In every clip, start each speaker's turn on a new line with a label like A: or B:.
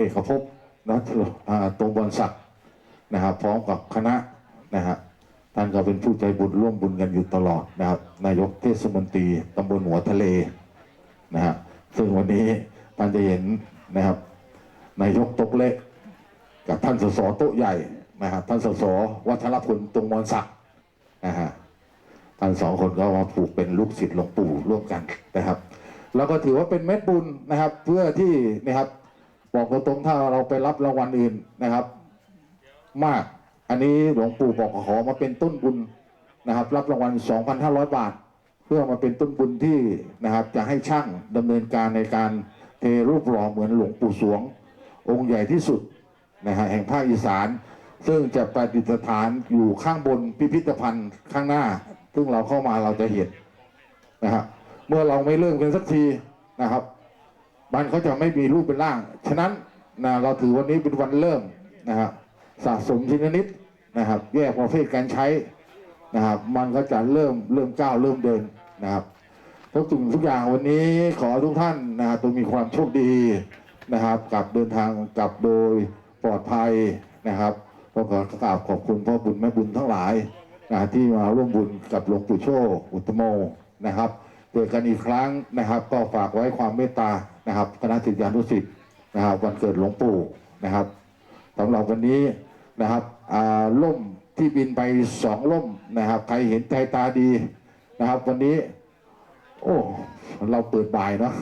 A: เอกภพนะอ่าตรงบอลศักดิ์นะครับพร้อมกับคณะนะฮะท่านก็เป็นผู้ใจบุญร่วมบุญกันอยู่ตลอดนะครับ นายกเทศมนตรีตำบลหัวทะเลนะฮะซึ่งวันนี้ท่านจะเห็นนะครับ นายกตกเล็ก กับท่านสสโต๊ะใหญ่นะฮะท่านสสวัชรพลตรงมอนศักดิ์นะฮะท่านสองคนก็มาผูกเป็นลูกศิษย์หลวงปู่ร่วมกันนะครับ แล้วก็ถือว่าเป็นเม็ดบุญนะครับ เพื่อที่นะครับ บอกตรงๆถ้าเราไปรับรางวัลอื่นนะครับ มากอันนี้หลวงปู่บอกขอมาเป็นต้นบุญนะครับ รับรางวัล 2,500 บาท เพื่อมาเป็นต้นบุญที่นะครับ จะให้ช่างดำเนินการในการเทรูปหล่อเหมือนหลวงปู่สวง องค์ใหญ่ที่สุดนะฮะแห่งภาคอีสาน ซึ่งจะประดิษฐานอยู่ข้างบนพิพิธภัณฑ์ข้างหน้า ซึ่งเราเข้ามาเราจะเห็นนะฮะเมื่อเราไม่เริ่มกันสักทีนะครับ มันก็จะไม่มีรูปเป็นร่าง ฉะนั้นนะเราถือวันนี้เป็นวันเริ่มนะครับสะสมทีละนิดนะครับ แยกประเภทการใช้นะครับ มันก็จะเริ่มเริ่มก้าวเริ่มเดินนะครับทุกสิ่งทุกอย่างวันนี้ขอทุกท่านนะครับต้องมีความโชคดีนะครับกลับเดินทางกลับโดยปลอดภัยนะครับก็ขอกราบขอบคุณพ่อบุญแม่บุญทั้งหลายนะที่มาร่วมบุญกับหลวงปู่โชคอุตโมนะครับเจอกันอีกครั้งนะครับ ก็ฝากไว้ความเมตตา นะครับคณะศิษยานุศิษย์นะครับ วันเกิดหลวงปู่นะครับสำหรับวันนี้นะครับอ่าล่มที่บินไปสองล่มนะครับใครเห็นใจตาดีนะครับ วันนี้ โอ้เราเปิดบ่ายเนาะ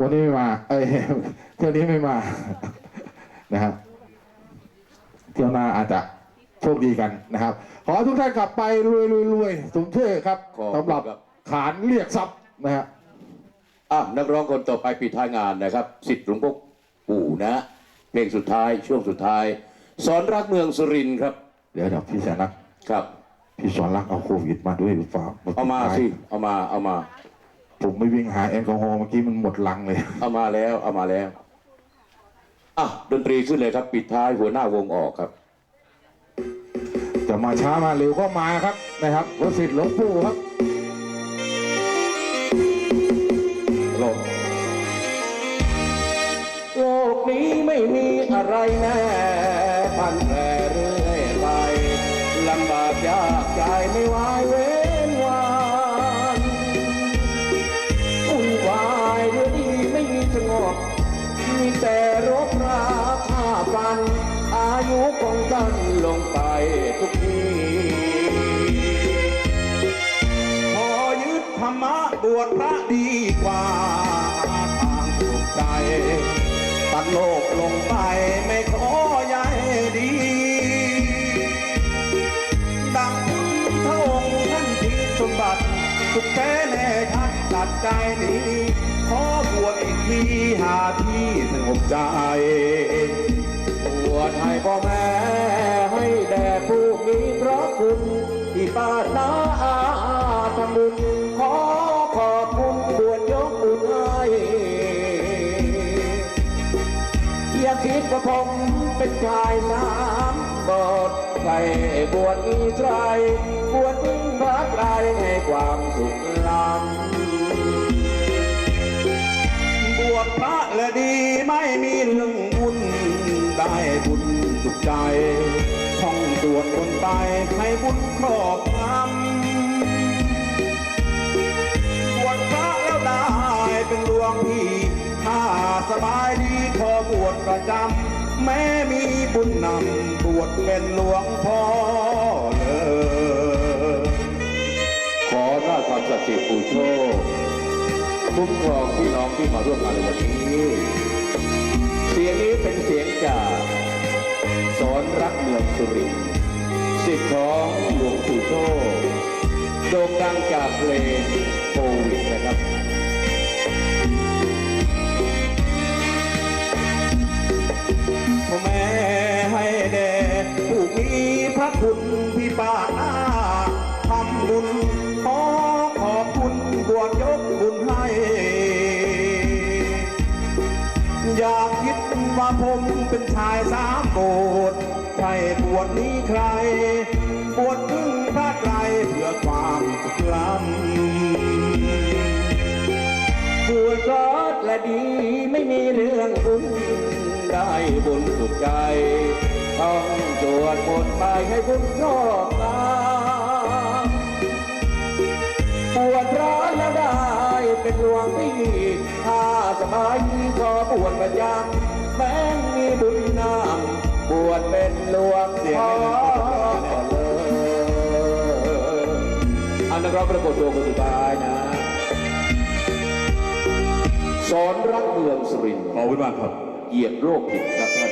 A: วันนี้ไม่มาเอ้ยเที่ยวนี้ไม่มานะครับเที่ยวหน้าอาจจะโชคดีกันนะครับ ขอให้ทุกท่านกลับไปรวยรวยรวยสมชื่อครับ
B: ขอบคุณ
A: สำหรับ
B: ครับ
A: ขานเรียกทรัพย์นะฮะ
B: อะนักร้องคนต่อไปปิดท้ายงานนะครับ สิทธิ์หลวงพ่อปู่นะเพลงสุดท้ายช่วงสุดท้าย สอนรักเมืองสุรินทร์ครับ
A: เดี๋ยวเดี๋ยวพี่แสนรัก
B: ครับ
A: พี่สอนรักเอาโควิดมาด้วยหรือเปล่า
B: เอามาสิเอามาเอามา
A: ผมไม่วิ่งหาแอลกอฮอล์เมื่อกี้มันหมดลังเลย
B: เอามาแล้วเอามาแล้วอะดนตรีขึ้นเลยครับ ปิดท้ายหัวหน้าวงออกครับ
A: จะมาช้ามาเร็วก็มาครับนะครับวสิทธิ์หลวงปู่ครับ
B: ไรแน่พันแปรเรื่อยไปลำบากยากใจไม่วายเว้นวานอุ่นวายเดี๋ยวนี้ไม่มีสงบมีแต่รบราฆ่าฟัน อายุของท่านลงไปทุกที
C: ขอยึดธรรมะบวชพระดีกว่า ดโลกลงไปไม่ขอใยดี ดังพระองค์ท่านทิ้งสมบัติสุขแท้แน่ชัดตัดใจนี้ ขอบวชอีกทีหาที่สงบใจ
B: บวชให้พ่อแม่ให้แด่ผู้มีพระคุณที่ปานาอา วชอีไตรบวชพึ่งพระไรให้ความสุขล้
C: บวชพระและดีไม่มีเรื่องบุญได้บุญสุขใจท่องตรวจคนไปให้บุญครอบงำบวชพระแล้วได้เป็นหลวงพี่ถ้าสบายดีขอบวชประจำแม้มีบุญนำบวชเป็นหลวงพ่อ
B: อหน้าจความศักดิ์สิทธิ์ปู่โชคคุ้มครองพี่น้องที่มาร่วมงานในวันนี้เสียงนี้เป็นเสียงจากสอนรักเมืองสุรินทร์สิทธิ์ของหลวงปู่โชคโด่งดังจากเพลง
C: ผมเป็นชายสามโกดใช่บวชนี้ใคร บวชพึ่งพระไกรเพื่อความกล้ำ
B: บวชอดและดีไม่มีเรื่องบุญได้บุญสุดใจ ต้องจวดบนไปให้บุญชอบตาปวดร้อนแล้วได้เป็นหลวงพี่ถ้าสบายก็ปวดประจำ แม้มีบุญนามบวชเป็นหลวงพ่ออันนั้นเราประกฏตัวคนตุ้ายนะ สอนรักเมืองสุรินทร์
C: ขอบคุณมากครับ
B: เหยียด
C: โรคผิดครับท่าน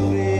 C: away.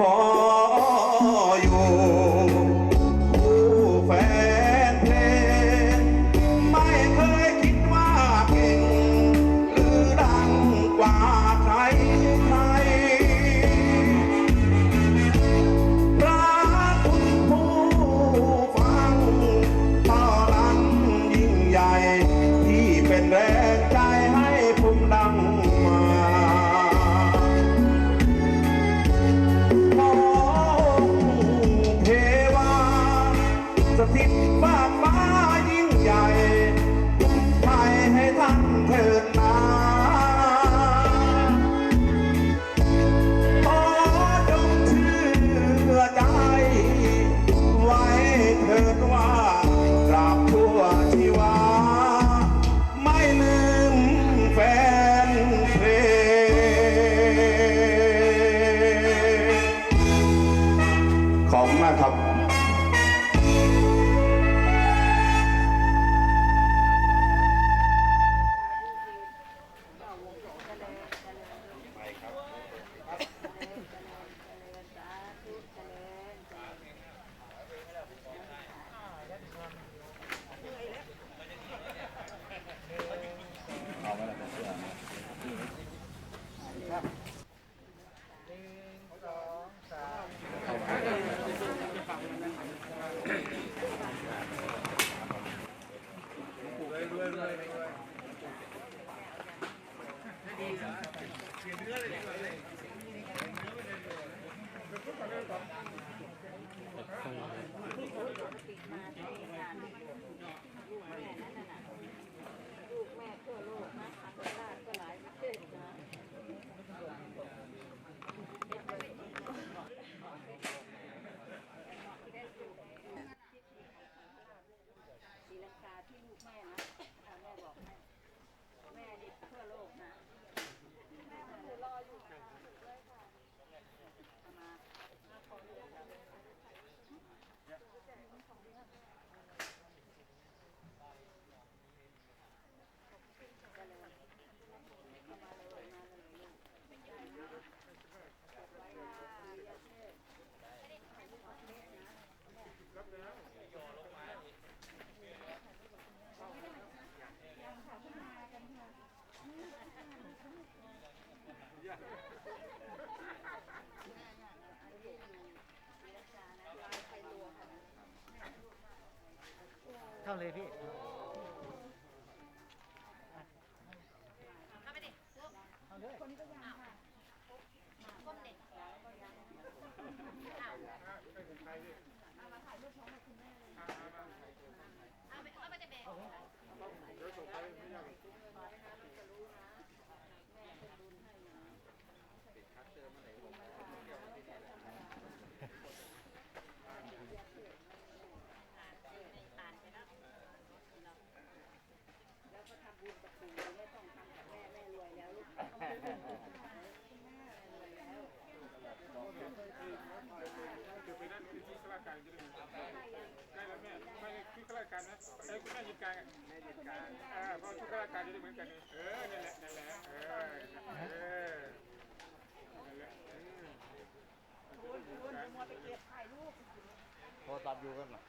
C: fall. เข้า
D: เลย
E: พี่
D: อยู่กั
F: นนะ